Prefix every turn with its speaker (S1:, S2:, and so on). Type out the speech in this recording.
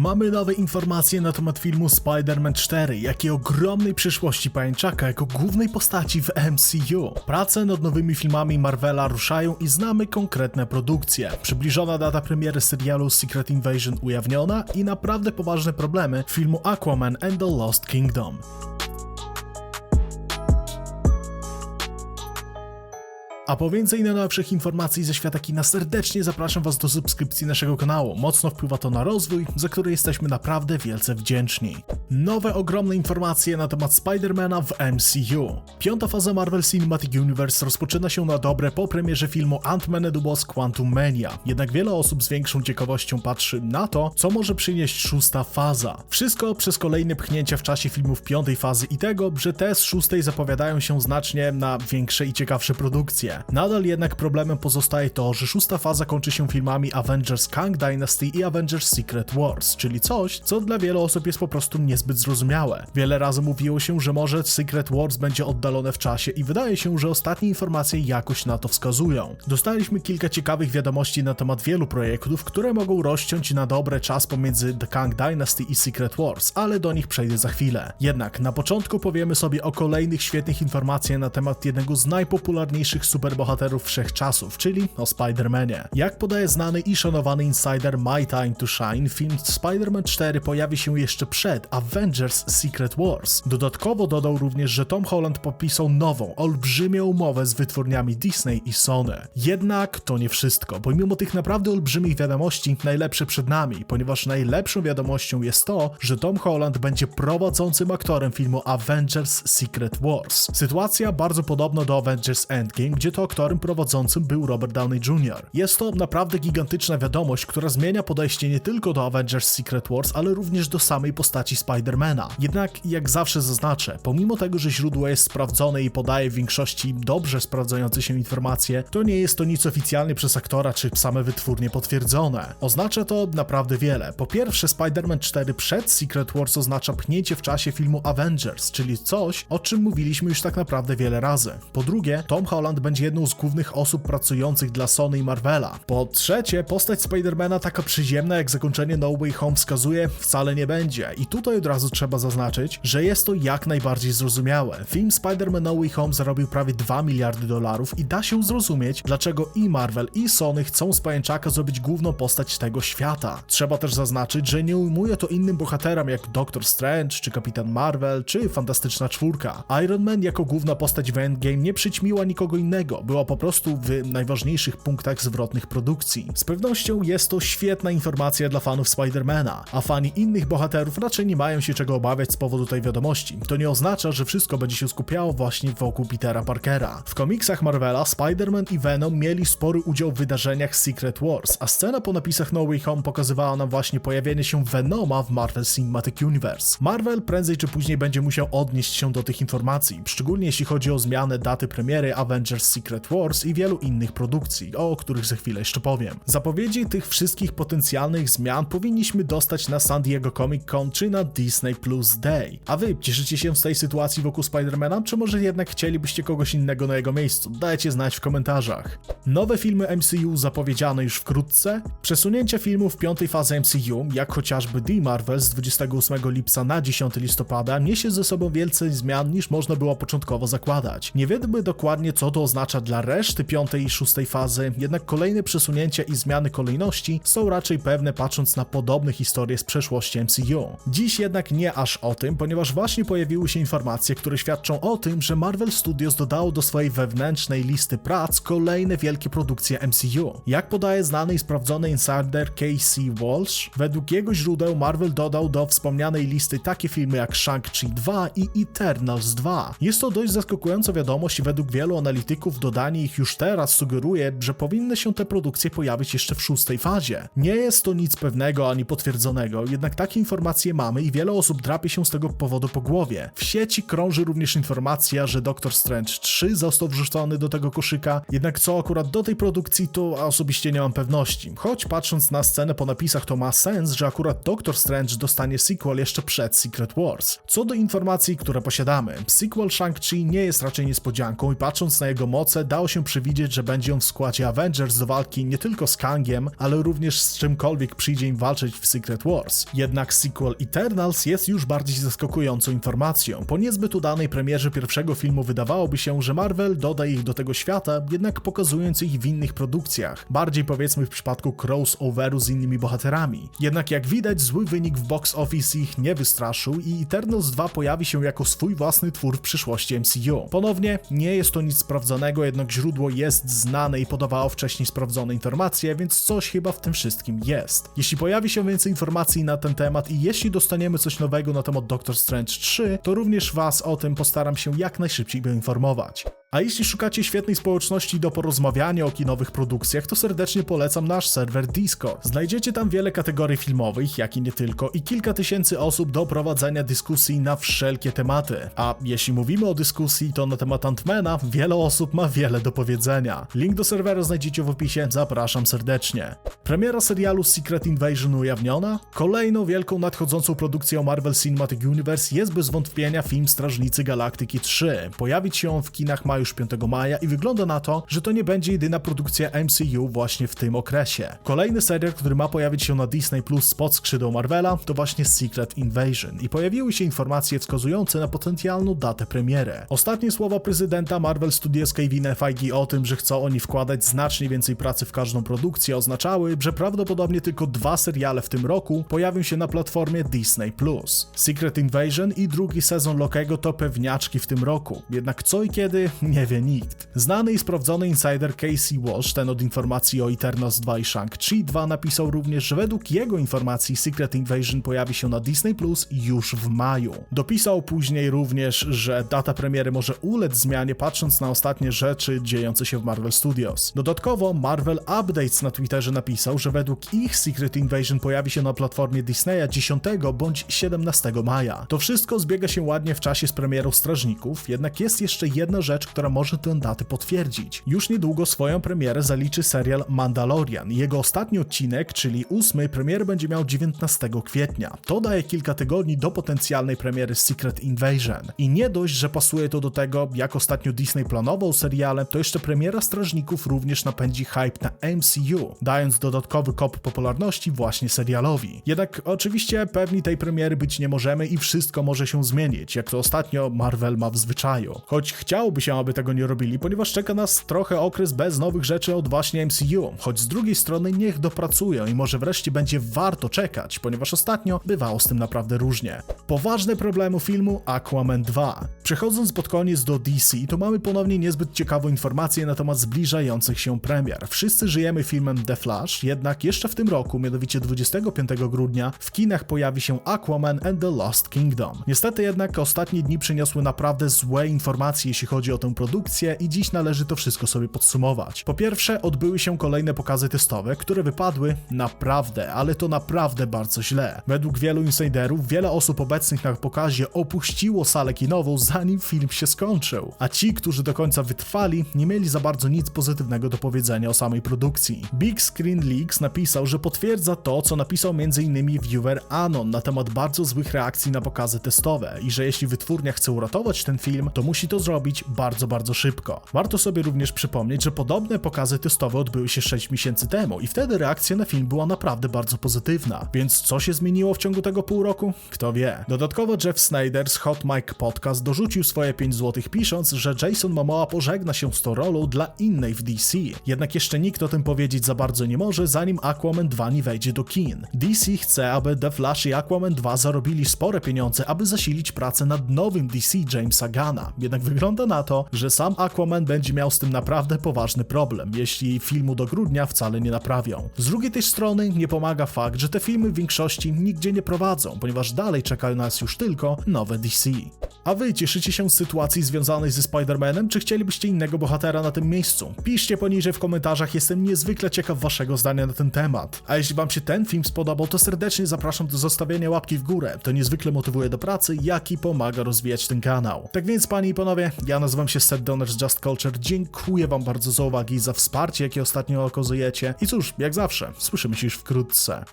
S1: Mamy nowe informacje na temat filmu Spider-Man 4, jak i ogromnej przyszłości Pajęczaka jako głównej postaci w MCU. Prace nad nowymi filmami Marvela ruszają i znamy konkretne produkcje. Przybliżona data premiery serialu Secret Invasion ujawniona i naprawdę poważne problemy filmu Aquaman and the Lost Kingdom. A po więcej najnowszych informacji ze świata kina serdecznie zapraszam Was do subskrypcji naszego kanału. Mocno wpływa to na rozwój, za który jesteśmy naprawdę wielce wdzięczni. Nowe ogromne informacje na temat Spidermana w MCU. Piąta faza Marvel Cinematic Universe rozpoczyna się na dobre po premierze filmu Ant-Man and Wasp Quantum Mania. Jednak wiele osób z większą ciekawością patrzy na to, co może przynieść szósta faza. Wszystko przez kolejne pchnięcia w czasie filmów piątej fazy i tego, że te z szóstej zapowiadają się znacznie na większe i ciekawsze produkcje. Nadal jednak problemem pozostaje to, że szósta faza kończy się filmami Avengers Kang Dynasty i Avengers Secret Wars, czyli coś, co dla wielu osób jest po prostu niezbyt zrozumiałe. Wiele razy mówiło się, że może Secret Wars będzie oddalone w czasie i wydaje się, że ostatnie informacje jakoś na to wskazują. Dostaliśmy kilka ciekawych wiadomości na temat wielu projektów, które mogą rozciąć na dobre czas pomiędzy The Kang Dynasty i Secret Wars, ale do nich przejdę za chwilę. Jednak na początku powiemy sobie o kolejnych świetnych informacjach na temat jednego z najpopularniejszych superbohaterów wszechczasów, czyli o Spider-Manie. Jak podaje znany i szanowany insider My Time to Shine, film Spider-Man 4 pojawi się jeszcze przed Avengers Secret Wars. Dodatkowo dodał również, że Tom Holland podpisał nową, olbrzymią umowę z wytwórniami Disney i Sony. Jednak to nie wszystko, bo mimo tych naprawdę olbrzymich wiadomości, najlepsze przed nami, ponieważ najlepszą wiadomością jest to, że Tom Holland będzie prowadzącym aktorem filmu Avengers Secret Wars. Sytuacja bardzo podobna do Avengers Endgame, gdzie to aktorem prowadzącym był Robert Downey Jr. Jest to naprawdę gigantyczna wiadomość, która zmienia podejście nie tylko do Avengers Secret Wars, ale również do samej postaci Spidermana. Jednak, jak zawsze zaznaczę, pomimo tego, że źródło jest sprawdzone i podaje w większości dobrze sprawdzające się informacje, to nie jest to nic oficjalnie przez aktora czy same wytwórnie potwierdzone. Oznacza to naprawdę wiele. Po pierwsze, Spider-Man 4 przed Secret Wars oznacza pchnięcie w czasie filmu Avengers, czyli coś, o czym mówiliśmy już tak naprawdę wiele razy. Po drugie, Tom Holland będzie jedną z głównych osób pracujących dla Sony i Marvela. Po trzecie, postać Spidermana taka przyziemna jak zakończenie No Way Home wskazuje, wcale nie będzie. I tutaj od razu trzeba zaznaczyć, że jest to jak najbardziej zrozumiałe. Film Spider-Man No Way Home zarobił prawie 2 miliardy dolarów i da się zrozumieć, dlaczego i Marvel i Sony chcą z pajęczaka zrobić główną postać tego świata. Trzeba też zaznaczyć, że nie ujmuje to innym bohaterom jak Doctor Strange, czy Kapitan Marvel, czy Fantastyczna Czwórka. Iron Man jako główna postać w Endgame nie przyćmiła nikogo innego, była po prostu w najważniejszych punktach zwrotnych produkcji. Z pewnością jest to świetna informacja dla fanów Spidermana, a fani innych bohaterów raczej nie mają się czego obawiać z powodu tej wiadomości. To nie oznacza, że wszystko będzie się skupiało właśnie wokół Petera Parkera. W komiksach Marvela Spider-Man i Venom mieli spory udział w wydarzeniach Secret Wars, a scena po napisach No Way Home pokazywała nam właśnie pojawienie się Venoma w Marvel Cinematic Universe. Marvel prędzej czy później będzie musiał odnieść się do tych informacji, szczególnie jeśli chodzi o zmianę daty premiery Avengers Secret Wars i wielu innych produkcji, o których za chwilę jeszcze powiem. Zapowiedzi tych wszystkich potencjalnych zmian powinniśmy dostać na San Diego Comic Con czy na Disney Plus Day. A wy cieszycie się z tej sytuacji wokół Spidermana, czy może jednak chcielibyście kogoś innego na jego miejscu? Dajcie znać w komentarzach. Nowe filmy MCU zapowiedziane już wkrótce, przesunięcie filmów piątej fazy MCU, jak chociażby The Marvel z 28 lipca na 10 listopada, niesie ze sobą więcej zmian niż można było początkowo zakładać. Nie wiemy dokładnie co to oznacza dla reszty piątej i szóstej fazy, jednak kolejne przesunięcia i zmiany kolejności są raczej pewne patrząc na podobne historie z przeszłości MCU. Dziś jednak nie aż o tym, ponieważ właśnie pojawiły się informacje, które świadczą o tym, że Marvel Studios dodało do swojej wewnętrznej listy prac kolejne wielkie produkcje MCU. Jak podaje znany i sprawdzony insider Casey Walsh, według jego źródeł Marvel dodał do wspomnianej listy takie filmy jak Shang-Chi 2 i Eternals 2. Jest to dość zaskakująca wiadomość i według wielu analityków dodanie ich już teraz sugeruje, że powinny się te produkcje pojawić jeszcze w szóstej fazie. Nie jest to nic pewnego ani potwierdzonego, jednak takie informacje mamy i wiele osób drapie się z tego powodu po głowie. W sieci krąży również informacja, że Doctor Strange 3 został wrzucony do tego koszyka, jednak co akurat do tej produkcji to osobiście nie mam pewności. Choć patrząc na scenę po napisach to ma sens, że akurat Doctor Strange dostanie sequel jeszcze przed Secret Wars. Co do informacji, które posiadamy, sequel Shang-Chi nie jest raczej niespodzianką i patrząc na jego moce dało się przewidzieć, że będzie on w składzie Avengers do walki nie tylko z Kangiem, ale również z czymkolwiek przyjdzie im walczyć w Secret Wars. Jednak sequel Eternals jest już bardziej zaskakującą informacją. Po niezbyt udanej premierze pierwszego filmu wydawałoby się, że Marvel doda ich do tego świata, jednak pokazując ich w innych produkcjach. Bardziej powiedzmy w przypadku crossoveru z innymi bohaterami. Jednak jak widać zły wynik w box office ich nie wystraszył i Eternals 2 pojawi się jako swój własny twór w przyszłości MCU. Ponownie nie jest to nic sprawdzonego, jednak źródło jest znane i podawało wcześniej sprawdzone informacje, więc coś chyba w tym wszystkim jest. Jeśli pojawi się więcej informacji na ten temat i jeśli dostaniemy coś nowego na temat Doctor Strange 3, to również Was o tym postaram się jak najszybciej poinformować. A jeśli szukacie świetnej społeczności do porozmawiania o kinowych produkcjach, to serdecznie polecam nasz serwer Discord. Znajdziecie tam wiele kategorii filmowych, jak i nie tylko, i kilka tysięcy osób do prowadzenia dyskusji na wszelkie tematy. A jeśli mówimy o dyskusji, to na temat Antmana wiele osób ma wiele do powiedzenia. Link do serwera znajdziecie w opisie, zapraszam serdecznie. Premiera serialu Secret Invasion ujawniona? Kolejną wielką nadchodzącą produkcją Marvel Cinematic Universe jest bez wątpienia film Strażnicy Galaktyki 3. Pojawić się on w kinach ma już 5 maja i wygląda na to, że to nie będzie jedyna produkcja MCU właśnie w tym okresie. Kolejny serial, który ma pojawić się na Disney Plus spod skrzydeł Marvela, to właśnie Secret Invasion i pojawiły się informacje wskazujące na potencjalną datę premiery. Ostatnie słowa prezydenta Marvel Studios Kevina Feige o tym, że chcą oni wkładać znacznie więcej pracy w każdą produkcję oznaczały, że prawdopodobnie tylko dwa seriale w tym roku pojawią się na platformie Disney+. Secret Invasion i drugi sezon Lokego to pewniaczki w tym roku, jednak co i kiedy nie wie nikt. Znany i sprawdzony insider Casey Walsh, ten od informacji o Eternals 2 i Shang-Chi 2 napisał również, że według jego informacji Secret Invasion pojawi się na Disney Plus już w maju. Dopisał później również, że data premiery może ulec zmianie patrząc na ostatnie rzeczy dziejące się w Marvel Studios. Dodatkowo Marvel Updates na Twitterze napisał, że według ich Secret Invasion pojawi się na platformie Disneya 10 bądź 17 maja. To wszystko zbiega się ładnie w czasie z premierą Strażników, jednak jest jeszcze jedna rzecz, która może tę datę potwierdzić. Już niedługo swoją premierę zaliczy serial Mandalorian. Jego ostatni odcinek, czyli ósmy, premierę będzie miał 19 kwietnia. To daje kilka tygodni do potencjalnej premiery Secret Invasion. I nie dość, że pasuje to do tego, jak ostatnio Disney planował seriale, to jeszcze premiera Strażników również napędzi hype na MCU, dając dodatkowy kop popularności właśnie serialowi. Jednak oczywiście pewni tej premiery być nie możemy i wszystko może się zmienić, jak to ostatnio Marvel ma w zwyczaju. Choć chciałoby się, aby tego nie robili, ponieważ czeka nas trochę okres bez nowych rzeczy od właśnie MCU, choć z drugiej strony niech dopracują i może wreszcie będzie warto czekać, ponieważ ostatnio bywało z tym naprawdę różnie. Poważne problemy filmu Aquaman 2. Przechodząc pod koniec do DC, to mamy ponownie niezbyt ciekawą informację na temat zbliżających się premier. Wszyscy żyjemy filmem The Flash, jednak jeszcze w tym roku, mianowicie 25 grudnia, w kinach pojawi się Aquaman and the Lost Kingdom. Niestety jednak ostatnie dni przyniosły naprawdę złe informacje, jeśli chodzi o tę produkcję i dziś należy to wszystko sobie podsumować. Po pierwsze, odbyły się kolejne pokazy testowe, które wypadły naprawdę, ale to naprawdę bardzo źle. Według wielu insiderów, wiele osób obecnych na pokazie opuściło salę kinową zanim film się skończył, a ci, którzy do końca wytrwali, nie mieli za bardzo nic pozytywnego do powiedzenia o samej produkcji. Big Screen Leaks napisał, że potwierdza to, co napisał m.in. viewer Anon na temat bardzo złych reakcji na pokazy testowe i że jeśli wytwórnia chce uratować ten film, to musi to zrobić bardzo, bardzo szybko. Warto sobie również przypomnieć, że podobne pokazy testowe odbyły się 6 miesięcy temu i wtedy reakcja na film była naprawdę bardzo pozytywna. Więc co się zmieniło w ciągu tego pół roku? Kto wie. Dodatkowo Jeff Snyder z Hot Mike Podcast dorzucił swoje 5 zł pisząc, że Jason Momoa pożegna się z tą rolą dla innej w DC. Jednak jeszcze nikt o tym powiedzieć za bardzo nie może, zanim Aquaman 2 nie wejdzie do kin. DC chce, aby The Flash i Aquaman 2 zarobili spore pieniądze, aby zasilić pracę nad nowym DC Jamesa Gana. Jednak wygląda na to, że sam Aquaman będzie miał z tym naprawdę poważny problem, jeśli filmu do grudnia wcale nie naprawią. Z drugiej też strony nie pomaga fakt, że te filmy w większości nigdzie nie prowadzą, ponieważ dalej czekają nas już tylko nowe DC. A wy cieszycie się z sytuacji związanej ze Spider-Manem, czy chcielibyście innego bohatera na tym miejscu? Piszcie poniżej w komentarzach, jestem niezwykle ciekaw waszego zdania na ten temat. A jeśli wam się ten film spodobał, to serdecznie zapraszam do zostawienia łapki w górę. To niezwykle motywuje do pracy, jak i pomaga rozwijać ten kanał. Tak więc, panie i panowie, ja nazywam się Seth Donner z Just Culture. Dziękuję wam bardzo za uwagi i za wsparcie, jakie ostatnio okazujecie. I cóż, jak zawsze, słyszymy się już wkrótce.